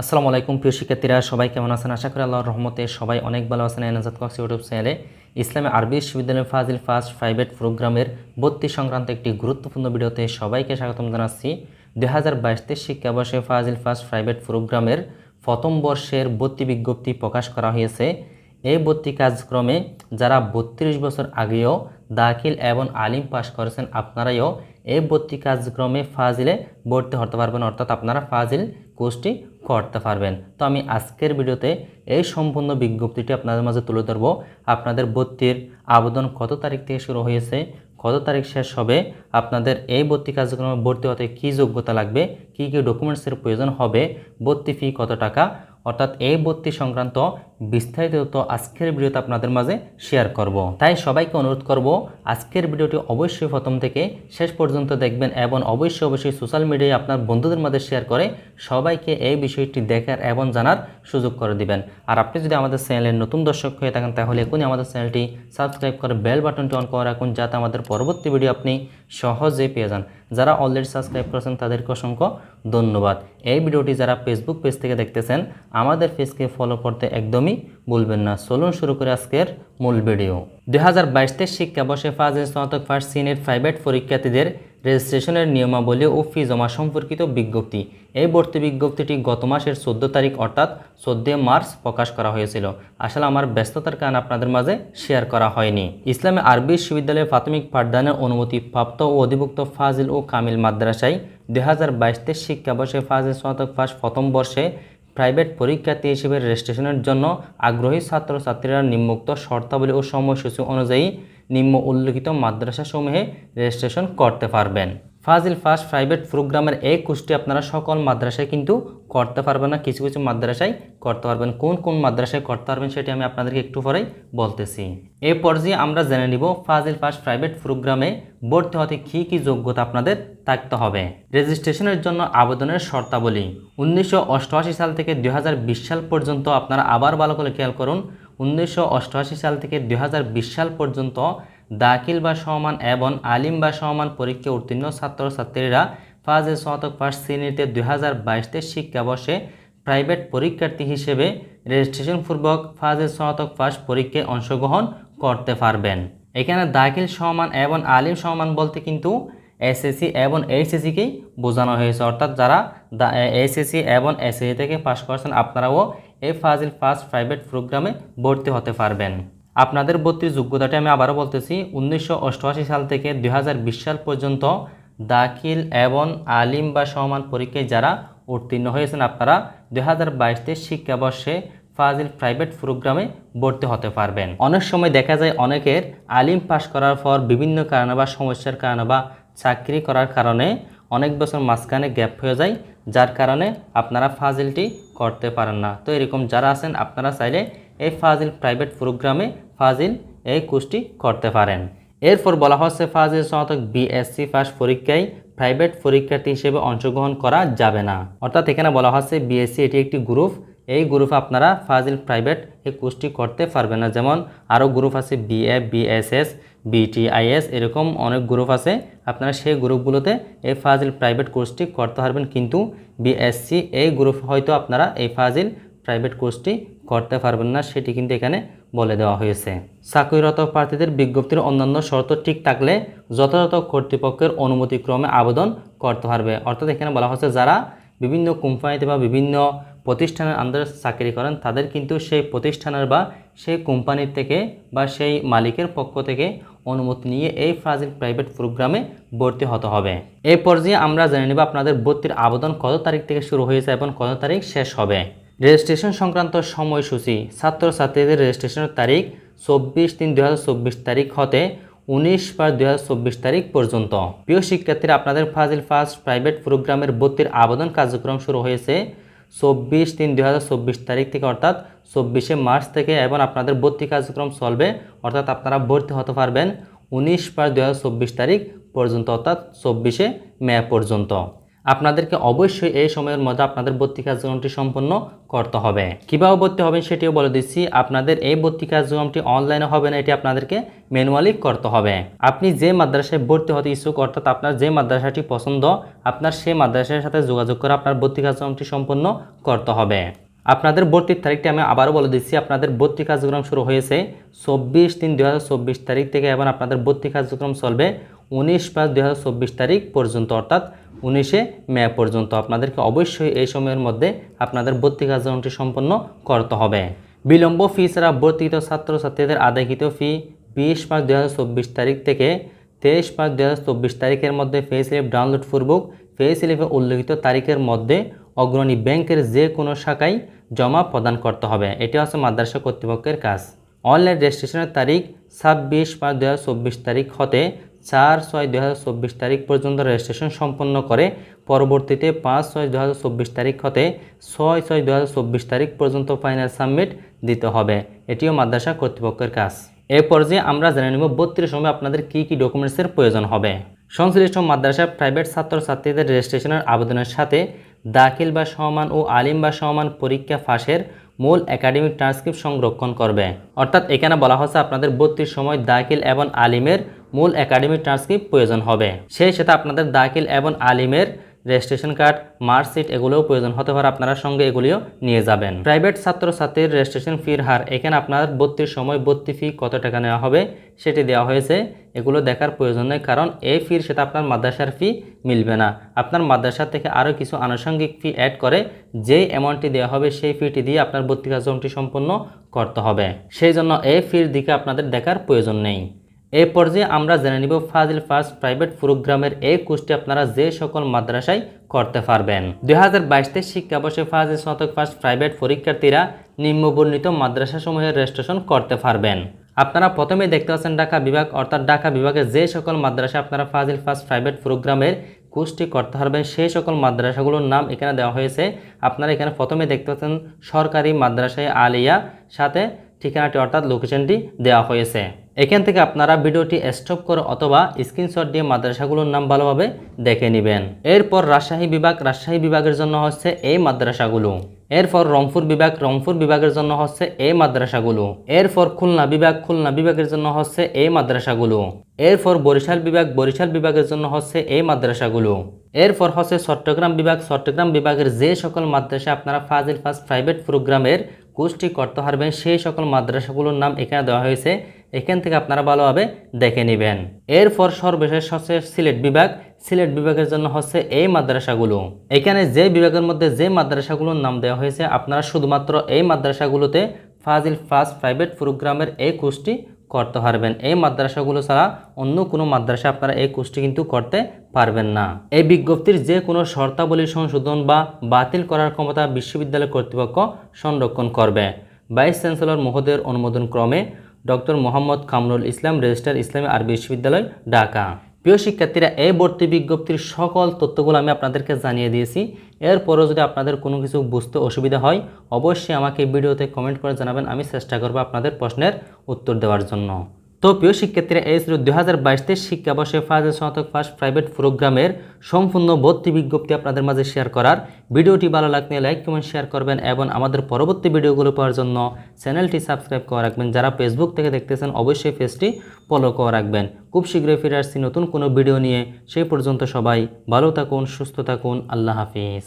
আসসালামু আলাইকুম, প্রিয় শিক্ষার্থীরা, সবাই কেমন আছেন? আশা করি আল্লাহর রহমতে সবাই অনেক ভালো আছেন এনাজাদ কক্স ইউটিউব চ্যানেলে। ইসলামী আরবি বিশ্ববিদ্যালয় ফাজিল ফার্স্ট প্রাইভেট প্রোগ্রামের ভর্তি সংক্রান্ত একটি গুরুত্বপূর্ণ ভিডিওতে সবাইকে স্বাগতম জানাচ্ছি। দুই হাজার বাইশ তেইশ শিক্ষাবর্ষে ফাজিল ফার্স্ট প্রাইভেট প্রোগ্রামের প্রথম বর্ষের ভর্তি বিজ্ঞপ্তি প্রকাশ করা হয়েছে। এই ভর্তি কার্যক্রমে যারা বত্রিশ বছর আগেও দাখিল এবং আলিম পাশ করেছেন আপনারাও এই ভর্তি কার্যক্রমে ফাজিলে ভর্তি হতে পারবেন। অর্থাৎ আপনারা ফাজিল কোর্সটি করতে পারবেন। তো আমি আজকের ভিডিওতে এই সম্পূর্ণ বিজ্ঞপ্তিটি আপনাদের মাঝে তুলে ধরব। আপনাদের ভর্তির আবেদন কত তারিখ থেকে শুরু হয়েছে, কত তারিখ শেষ হবে, আপনাদের এই ভর্তি কার্যক্রমে ভর্তি হতে কী যোগ্যতা লাগবে, কি কী ডকুমেন্টসের প্রয়োজন হবে, ভর্তি ফি কত টাকা, অর্থাৎ এই ভর্তি সংক্রান্ত বিস্তারিত তথ্য আজকের ভিডিওতে আপনাদের মাঝে শেয়ার করব। তাই সবাইকে অনুরোধ করব, আজকের ভিডিওটি অবশ্যই প্রথম থেকে শেষ পর্যন্ত দেখবেন এবং অবশ্যই অবশ্যই সোশ্যাল মিডিয়ায় আপনার বন্ধুদের মাঝে শেয়ার করে সবাইকে এই বিষয়টি দেখার এবং জানার সুযোগ করে দিবেন। আর আপনি যদি আমাদের চ্যানেলের নতুন দর্শক হয়ে থাকেন, তাহলে এখনই আমাদের চ্যানেলটি সাবস্ক্রাইব করে বেল বাটনটি অন করে রাখুন, যাতে আমাদের পরবর্তী ভিডিও আপনি সহজে পেয়ে যান। যারা অলরেডি সাবস্ক্রাইব করেছেন, তাদেরকে অসংখ্য ধন্যবাদ। এই ভিডিওটি যারা ফেসবুক পেজ থেকে দেখতেছেন, আমাদের পেজকে ফলো করতে একদমই ভুলবেন না। চলুন শুরু করে আজকের মূল ভিডিও। দুই হাজার বাইশ তেইশ শিক্ষাবর্ষে ফার্স্ট স্নাতক, ফার্স্ট শ্রেণির প্রাইভেট পরীক্ষার্থীদের রেজিস্ট্রেশনের নিয়মাবলী ও ফি জমা সম্পর্কিত বিজ্ঞপ্তি। এই ভর্তি বিজ্ঞপ্তিটি গত মাসের চোদ্দ তারিখ, অর্থাৎ চোদ্দই মার্চ প্রকাশ করা হয়েছিল। আসলে আমার ব্যস্ততার কারণে আপনাদের মাঝে শেয়ার করা হয়নি। ইসলামী আরবি বিশ্ববিদ্যালয়ের প্রাথমিক পাঠদানের অনুমতি প্রাপ্ত ও অধিভুক্ত ফাজিল ও কামিল মাদ্রাসায় দুই হাজার বাইশ তেইশ শিক্ষাবর্ষে ফাজিল স্নাতক, ফার্স্ট প্রথম বর্ষে প্রাইভেট পরীক্ষার্থী হিসেবে রেজিস্ট্রেশনের জন্য আগ্রহী ছাত্রছাত্রীরা নিম্মুক্ত শর্তাবলী ও সময়সূচি অনুযায়ী নিম্ন উল্লিখিত মাদ্রাসাসমূহে রেজিস্ট্রেশন করতে পারবেন। ফাজিল ফার্স্ট প্রাইভেট প্রোগ্রামের এই কোর্সটি আপনারা সকল মাদ্রাসায় কিন্তু করতে পারবেন না, কিছু কিছু মাদ্রাসায় করতে পারবেন। কোন কোন মাদ্রাসায় করতে পারবেন সেটি আমি আপনাদেরকে একটু পরেই বলতেছি। এই পর্যায়ে আমরা জেনে নিব ফাজিল ফার্স্ট প্রাইভেট প্রোগ্রামে ভর্তি হতে কী কী যোগ্যতা আপনাদের থাকতে হবে। রেজিস্ট্রেশনের জন্য আবেদনের শর্তাবলী। উনিশশো অষ্টআশি সাল থেকে দু হাজার বিশ সাল পর্যন্ত আপনারা আবার ভালো করে খেয়াল করুন, উনিশশো অষ্টআশি সাল থেকে দু হাজার বিশ সাল পর্যন্ত দাখিল বা সমান এবং আলিম বা সমান পরীক্ষা উত্তীর্ণ ছাত্রছাত্রীরা ফাজে স্নাতক ফার্স্ট শ্রেণীতে দুই হাজার বাইশতে শিক্ষাবর্ষে প্রাইভেট পরীক্ষার্থী হিসেবে রেজিস্ট্রেশন পূর্বক ফাজে স্নাতক ফার্স্ট পরীক্ষায় অংশগ্রহণ করতে পারবেন। এখানে দাখিল সমান এবং আলিম সমান বলতে কিন্তু এসএসসি এবং এইচএসসিকেই বোঝানো হয়েছে। অর্থাৎ যারা এসএসসি এবং এসএসসি থেকে পাশ করেছেন, আপনারাও এই ফাজিল ফার্স্ট প্রাইভেট প্রোগ্রামে ভর্তি হতে পারবেন। আপনাদের ভর্তির যোগ্যতাটি আমি আবারও বলতেছি, উনিশশো অষ্টআশি সাল থেকে দু হাজার বিশ সাল পর্যন্ত দাখিল এবং আলিম বা সমান পরীক্ষায় যারা উত্তীর্ণ হয়েছেন আপনারা দুই হাজার বাইশতে শিক্ষাবর্ষে ফাজিল প্রাইভেট প্রোগ্রামে ভর্তি হতে পারবেন। অনেক সময় দেখা যায় অনেকের আলিম পাশ করার পর বিভিন্ন কারণে বা সমস্যার কারণে বা চাকরি করার কারণে অনেক বছর মাঝখানে গ্যাপ হয়ে যায়, যার কারণে আপনারা ফাজিলটি করতে পারেন না। তো এরকম যারা আছেন, আপনারা চাইলে এই ফাজিল প্রাইভেট প্রোগ্রামে ফাজিল এই কোর্সটি করতে পারেন। এরপর বলা হচ্ছে ফাজিল স্নাতক বিএসসি ফার্স্ট পরীক্ষায় প্রাইভেট পরীক্ষার্থী হিসেবে অংশগ্রহণ করা যাবে না। অর্থাৎ এখানে বলা হচ্ছে বিএসসি এটি একটি গ্রুপ। এই গ্রুপে আপনারা ফাজিল প্রাইভেট এই কোর্সটি করতে পারবেন না। যেমন আরও গ্রুপ আছে বিএ বিএসএস বিটিআইএস এরকম অনেক গ্রুপ আছে। আপনারা সেই গ্রুপগুলোতে এই ফাজিল প্রাইভেট কোর্সটি করতে পারবেন। কিন্তু বিএসসি এই গ্রুপ হয়তো আপনারা এই ফাজিল প্রাইভেট কোর্সটি করতে পারবেন না। সেটি কিন্তু এখানে বলে দেওয়া হয়েছে। চাকরিরত প্রার্থীদের বিজ্ঞপ্তির অন্যান্য শর্ত ঠিক থাকলে যথাযথ কর্তৃপক্ষের অনুমতিক্রমে আবেদন করতে পারবে। অর্থাৎ এখানে বলা হচ্ছে যারা বিভিন্ন কোম্পানিতে বা বিভিন্ন প্রতিষ্ঠানের আন্ডারে চাকরি করেন, তাদের কিন্তু সেই প্রতিষ্ঠানের বা সেই কোম্পানির থেকে বা সেই মালিকের পক্ষ থেকে অনুমতি নিয়ে এই ফাজিল প্রাইভেট প্রোগ্রামে ভর্তি হতে হবে। এই পর্যায়ে আমরা জেনে নেব আপনাদের ভর্তির আবেদন কত তারিখ থেকে শুরু হয়েছে এবং কত তারিখ শেষ হবে। রেজিস্ট্রেশন সংক্রান্ত সময়সূচি, ছাত্রছাত্রীদের রেজিস্ট্রেশনের তারিখ চব্বিশ তিন দু তারিখ হতে উনিশ পাঁচ দু তারিখ পর্যন্ত। প্রিয় শিক্ষার্থীরা, আপনাদের ফাজিল ফার্স্ট প্রাইভেট প্রোগ্রামের ভর্তির আবেদন কার্যক্রম শুরু হয়েছে চব্বিশ তিন দু তারিখ থেকে, অর্থাৎ চব্বিশে মার্চ থেকে, এবং আপনাদের ভর্তি কার্যক্রম চলবে, অর্থাৎ আপনারা ভর্তি হতে পারবেন উনিশ পাঁচ দু তারিখ পর্যন্ত, অর্থাৎ চব্বিশে মে পর্যন্ত। আপনাদেরকে অবশ্যই এই সময়ের মধ্যে আপনাদের ভর্তি কার্যক্রমটি সম্পন্ন করতে হবে। কীভাবে ভর্তি হবেন সেটিও বলে দিচ্ছি, আপনাদের এই ভর্তি কার্যক্রমটি অনলাইনে হবে না, এটি আপনাদেরকে ম্যানুয়ালি করতে হবে। আপনি যে মাদ্রাসায় ভর্তি হতে ইচ্ছুক, অর্থাৎ আপনার যে মাদ্রাসাটি পছন্দ, আপনার সেই মাদ্রাসার সাথে যোগাযোগ করে আপনার ভর্তি কার্যক্রমটি সম্পন্ন করতে হবে। আপনাদের ভর্তির তারিখটি আমি আবারও বলে দিচ্ছি, আপনাদের ভর্তি কার্যক্রম শুরু হয়েছে চব্বিশ তিন দু তারিখ থেকে এবং আপনাদের ভর্তি কার্যক্রম চলবে উনিশ পাঁচ দু তারিখ পর্যন্ত, অর্থাৎ উনিশে মে পর্যন্ত আপনাদেরকে অবশ্যই এই সময়ের মধ্যে আপনাদের ভর্তি কার্যক্রমটি সম্পন্ন করতে হবে। বিলম্ব ফি ছাড়া ভর্তিত ছাত্রছাত্রীদের আদায়কৃত ফি বিশ পাঁচ দু তারিখ থেকে তেইশ পাঁচ দু তারিখের মধ্যে ফে স্লিপ ডাউনলোড পূর্বক ফে স্লিপে উল্লেখিত তারিখের মধ্যে অগ্রণী ব্যাংকের যে কোনো শাখায় জমা প্রদান করতে হবে। এটি হচ্ছে মাদ্রাসা কর্তৃপক্ষের কাজ। অনলাইন রেজিস্ট্রেশনের তারিখ ছাব্বিশ পাঁচ দু তারিখ হতে চার ছয় দু তারিখ পর্যন্ত রেজিস্ট্রেশন সম্পন্ন করে, পরবর্তীতে পাঁচ ছয় দু তারিখ হতে ছয় ছয় দু তারিখ পর্যন্ত ফাইনাল সাবমিট দিতে হবে। এটিও মাদ্রাসা কর্তৃপক্ষের কাজ। এ পর্যায়ে আমরা জেনে নেব বত্রিশ সময় আপনাদের কী কী ডকুমেন্টসের প্রয়োজন হবে। সংশ্লিষ্ট মাদ্রাসা প্রাইভেট ছাত্রছাত্রীদের রেজিস্ট্রেশনের আবেদনের সাথে দাখিল বা সমান ও আলিম বা সমান পরীক্ষা ফাঁসের মূল একাডেমিক ট্রান্সক্রিপ্ট সংরক্ষণ করবে। অর্থাৎ এখানে বলা হচ্ছে আপনাদের বত্রিশ সময় দাখিল এবং আলিমের মূল একাডেমিক ট্রান্সক্রিপ্ট প্রয়োজন হবে। সেই সাথে আপনাদের দাখিল এবং আলিমের রেজিস্ট্রেশন কার্ড, মার্কশিট এগুলোও প্রয়োজন হতে পারে, আপনারা সঙ্গে এগুলিও নিয়ে যাবেন। প্রাইভেট ছাত্রছাত্রীর রেজিস্ট্রেশন ফির হার, এখানে আপনার ভর্তির সময় ভর্তি ফি কত টাকা নেওয়া হবে সেটি দেওয়া হয়েছে। এগুলো দেখার প্রয়োজন নেই, কারণ এই ফির সাথে আপনার মাদ্রাসার ফি মিলবে না। আপনার মাদ্রাসা থেকে আরও কিছু আনুষঙ্গিক ফি অ্যাড করে, যেই অ্যামাউন্টটি দেওয়া হবে সেই ফিটি দিয়ে আপনার ভর্তি কার্যক্রমটি সম্পন্ন করতে হবে। সেই জন্য এই ফির দিকে আপনাদের দেখার প্রয়োজন নেই। এই পর্যায়ে আমরা জেনে নিব ফাজিল ফার্স্ট প্রাইভেট প্রোগ্রামের এই কোর্সটি আপনারা যে সকল মাদ্রাসায় করতে পারবেন। দুই হাজার বাইশতে শিক্ষাবর্ষে ফাজিল স্নাতক ফার্স্ট প্রাইভেট পরীক্ষার্থীরা নিম্নবর্ণিত মাদ্রাসাসমূহের রেজিস্ট্রেশন করতে পারবেন। আপনারা প্রথমে দেখতে পাচ্ছেন ঢাকা বিভাগ, অর্থাৎ ঢাকা বিভাগের যে সকল মাদ্রাসা আপনারা ফাজিল ফার্স্ট প্রাইভেট প্রোগ্রামের কোর্সটি করতে পারবেন, সেই সকল মাদ্রাসাগুলোর নাম এখানে দেওয়া হয়েছে। আপনারা এখানে প্রথমে দেখতে পাচ্ছেন সরকারি মাদ্রাসায় আলিয়া, সাথে ঠিকানাটি অর্থাৎ লোকেশনটি দেওয়া হয়েছে। এখান থেকে আপনারা ভিডিওটি স্টপ করে অথবা স্ক্রিনশট দিয়ে মাদ্রাসাগুলোর নাম ভালোভাবে দেখে নেবেন। এরপর রাজশাহী বিভাগ, রাজশাহী বিভাগের জন্য হচ্ছে এই মাদ্রাসাগুলো। এরপর রংপুর বিভাগ, রংপুর বিভাগের জন্য হচ্ছে এই মাদ্রাসাগুলো। এরপর খুলনা বিভাগ, খুলনা বিভাগের জন্য হচ্ছে এই মাদ্রাসাগুলো। এরপর বরিশাল বিভাগ, বরিশাল বিভাগের জন্য হচ্ছে এই মাদ্রাসাগুলো। এরপর হচ্ছে চট্টগ্রাম বিভাগ, চট্টগ্রাম বিভাগের যে সকল মাদ্রাসা আপনারা ফাজিল ফার্স্ট প্রাইভেট প্রোগ্রামের কোর্সটি করতে পারবেন, সেই সকল মাদ্রাসাগুলোর নাম এখানে দেওয়া হয়েছে। এখান থেকে আপনারা ভালোভাবে দেখে নেবেন। এরপর সর্বশেষ হচ্ছে সিলেট বিভাগ। সিলেট বিভাগের জন্য হচ্ছে এই মাদ্রাসাগুলো। এখানে যে বিভাগের মধ্যে যে মাদ্রাসাগুলোর নাম দেওয়া হয়েছে, আপনারা শুধুমাত্র এই মাদ্রাসাগুলোতে ফাজিল ফার্স্ট প্রাইভেট প্রোগ্রামের এই কোর্সটি করতে পারবেন। এই মাদ্রাসাগুলো ছাড়া অন্য কোনো মাদ্রাসা আপনারা এই কোর্সটি কিন্তু করতে পারবেন না। এই বিজ্ঞপ্তির যে কোনো শর্তাবলী সংশোধন বা বাতিল করার ক্ষমতা বিশ্ববিদ্যালয় কর্তৃপক্ষ সংরক্ষণ করবে। ভাইস চ্যান্সেলর মহোদয়ের অনুমোদন ক্রমে ডক্টর মোহাম্মদ কামরুল ইসলাম রেজিস্টার ইসলামী আরবি বিশ্ববিদ্যালয়, ঢাকা। প্রিয় শিক্ষার্থীরা, এই ভর্তি বিজ্ঞপ্তির সকল তথ্যগুলো আমি আপনাদেরকে জানিয়ে দিয়েছি। এরপরও যদি আপনাদের কোনো কিছু বুঝতে অসুবিধা হয়, অবশ্যই আমাকে ভিডিওতে কমেন্ট করে জানাবেন। আমি চেষ্টা করব আপনাদের প্রশ্নের উত্তর দেওয়ার জন্য। তো প্রিয় শিক্ষার্থীরা, এই ছিল দুই হাজার বাইশতে শিক্ষাবর্ষে ফাজেল স্নাতক ফার্স্ট প্রাইভেট প্রোগ্রামের সম্পূর্ণ ভর্তি বিজ্ঞপ্তি আপনাদের মাঝে শেয়ার করার। ভিডিওটি ভালো লাগলে লাইক কমেন্ট শেয়ার করবেন এবং আমাদের পরবর্তী ভিডিওগুলো পাওয়ার জন্য চ্যানেলটি সাবস্ক্রাইব করে রাখবেন। যারা ফেসবুক থেকে দেখতেছেন, অবশ্যই পেজটি ফলো করে রাখবেন। খুব শীঘ্রই ফিরে আসছি নতুন কোনো ভিডিও নিয়ে। সেই পর্যন্ত সবাই ভালো থাকুন, সুস্থ থাকুন। আল্লাহ হাফিজ।